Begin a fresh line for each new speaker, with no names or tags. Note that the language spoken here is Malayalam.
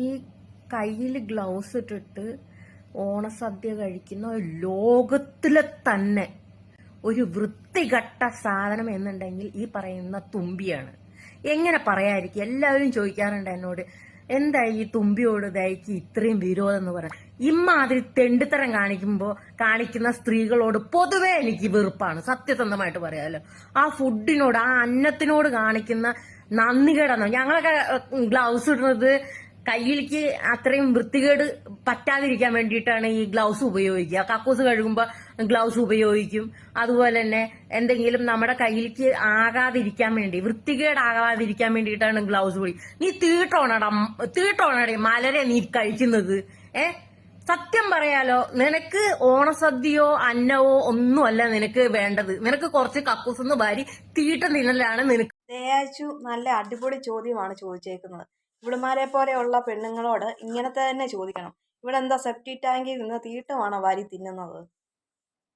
ഈ കയ്യിൽ ഗ്ലൗസ് ഇട്ടിട്ട് ഓണസദ്യ കഴിക്കുന്ന ലോകത്തിലെ തന്നെ ഒരു വൃത്തികെട്ട സാധനം എന്നുണ്ടെങ്കിൽ ഈ പറയുന്ന തുമ്പിയാണ്. എങ്ങനെ പറയാതിരിക്കും? എല്ലാവരും ചോദിക്കാറുണ്ട് എന്നോട് എന്താ ഈ തുമ്പിയോട് ദയക്ക് ഇത്രയും വിരോധം എന്ന് പറയാം? ഇമ്മാതിരി തെണ്ടിത്തരം കാണിക്കുമ്പോൾ കാണിക്കുന്ന സ്ത്രീകളോട് പൊതുവേ എനിക്ക് വെറുപ്പാണ്. സത്യസന്ധമായിട്ട് പറയാമല്ലോ ആ ഫുഡിനോട് ആ അന്നത്തിനോട് കാണിക്കുന്ന നന്ദികേടാണ് ഞങ്ങളൊക്കെ ഗ്ലൗസ് ഇടുന്നത് കയ്യിലേക്ക് അത്രയും വൃത്തികേട് പറ്റാതിരിക്കാൻ വേണ്ടിയിട്ടാണ് ഈ ഗ്ലൗസ് ഉപയോഗിക്കുക. കക്കൂസ് കഴുകുമ്പോൾ ഗ്ലൗസ് ഉപയോഗിക്കും. അതുപോലെ തന്നെ എന്തെങ്കിലും നമ്മുടെ കയ്യിലേക്ക് ആകാതിരിക്കാൻ വേണ്ടി വൃത്തികേടാകാതിരിക്കാൻ വേണ്ടിയിട്ടാണ് ഗ്ലൗസ് ഉപയോഗി നീ തീട്ടോണടാ തീട്ടോണടേ മലരെ നീ കഴിക്കുന്നത്. ഏ? സത്യം പറയാലോ നിനക്ക് ഓണസദ്യയോ അന്നവോ ഒന്നുമല്ല നിനക്ക് വേണ്ടത്. നിനക്ക് കുറച്ച് കക്കൂസ് ഒന്ന് വാരി തീട്ട തിന്നലാണ് നിനക്ക്
ദേയാച്ചു നല്ല അടിപൊളി ചോദ്യമാണ് ചോദിച്ചേക്കുന്നത്. ഇവിടുമാരെ പോലെയുള്ള പെണ്ണുങ്ങളോട് ഇങ്ങനത്തെ തന്നെ ചോദിക്കണം. ഇവിടെ എന്താ സെപ്റ്റി ടാങ്കിൽ നിന്ന് തീട്ടമാണോ വാരി തിന്നുന്നത്?